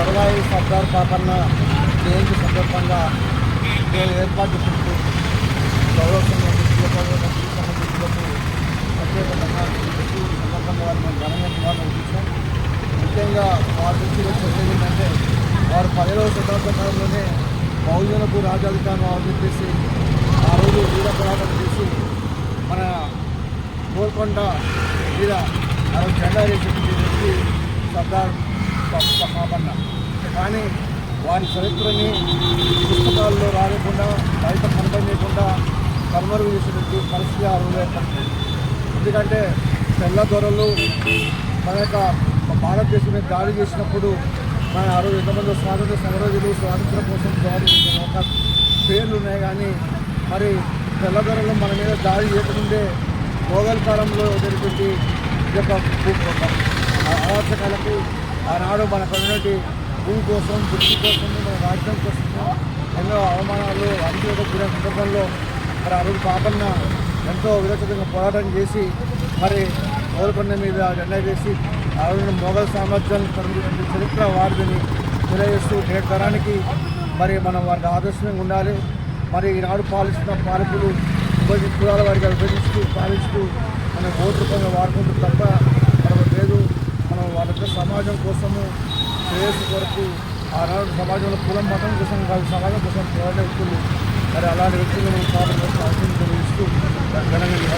సర్వాయి సర్దార్ పాపన్న జయంతి సందర్భంగా మేము ఏర్పాటు చేసినట్టు గౌరవ ప్రత్యేకంగా సందర్భంగా వారు మేము ఘనంగా నివాళులు చూసాం ముఖ్యంగా వారి దృష్టిలో చెప్పేది ఏంటంటే వారు పదిహేడవ శతాబ్ద కాలంలోనే బహుజనకు రాజాధికారం అని చెప్పేసి ఆ రోజు వీర పోరాటం చేసి మన గోల్కొండ వీర ఆ రోజు జెండా వేసేటువంటి వ్యక్తి సర్దార్ ప- పాపన్న. కానీ వారి చరిత్రని పుస్తకాల్లో రాయకుండా బయట కనపడకుండా కనుమరుగు చేసినట్టు పరిస్థితి ఆ రోజు ఏర్పడుతుంది ఎందుకంటే తెల్లదొరలు మన యొక్క భారతదేశం మీద దాడి చేసినప్పుడు మన ఆ రోజు ఎంతమంది స్వాతంత్ర సమరజులు స్వాతంత్రం కోసం దాడి చేసిన ఒక పేర్లు ఉన్నాయి కానీ మరి తెల్లదొరలు మన మీద దాడి చేయకముందే మొఘల్ కాలంలో జరిగినటువంటి ఈ యొక్క అరాచకాలకు ఆనాడు మన ఉన్నటువంటి భూమి కోసం బుద్ధి కోసం మన రాజ్యం కోసం ఎన్నో అవమానాలు అన్నిటితో కూడిన సందర్భంలో మరి ఆ రోజు పాపన్న ఎంతో విరచితంగా పోరాటం చేసి మరి గోల్కొండ మీద జెండా వేసి ఆ రోజు మొఘల్ సామ్రాజ్యాన్ని చరిత్ర వారిని తెలియజేస్తూ నేటి తరానికి మరి మనం వారికి ఆదర్శంగా ఉండాలి. మరి ఈనాడు పాలిస్తున్న పాలకులు విభజి కులాల వారికి విభజిస్తూ పాలిస్తూ మన ఓటు రూపంగా వాడుకుంటూ తప్ప మనకు లేదు. మనం వాళ్ళతో సమాజం కోసము శ్రేయస్సు కొరకు ఆనాడు సమాజంలో కులం మతం కోసం కాదు సమాజం కోసం పోరాడే వ్యక్తులు మరి అలాంటి వ్యక్తులు మనం కాపాడుకోవాల్సిన అవసరం తెలియజేస్తూ ఘనంగా